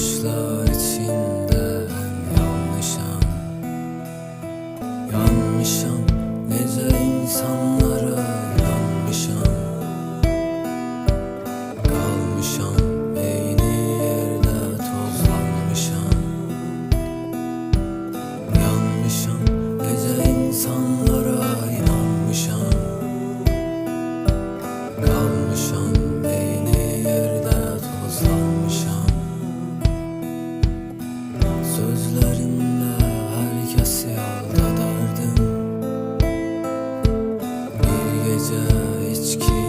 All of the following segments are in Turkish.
slow. gece içki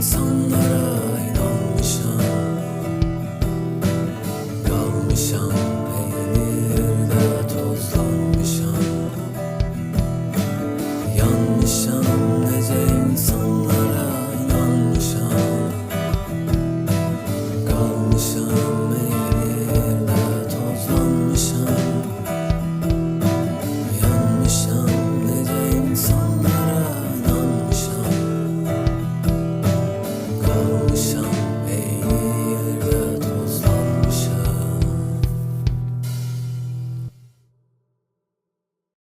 insanlara inanmışam. Kalmışam.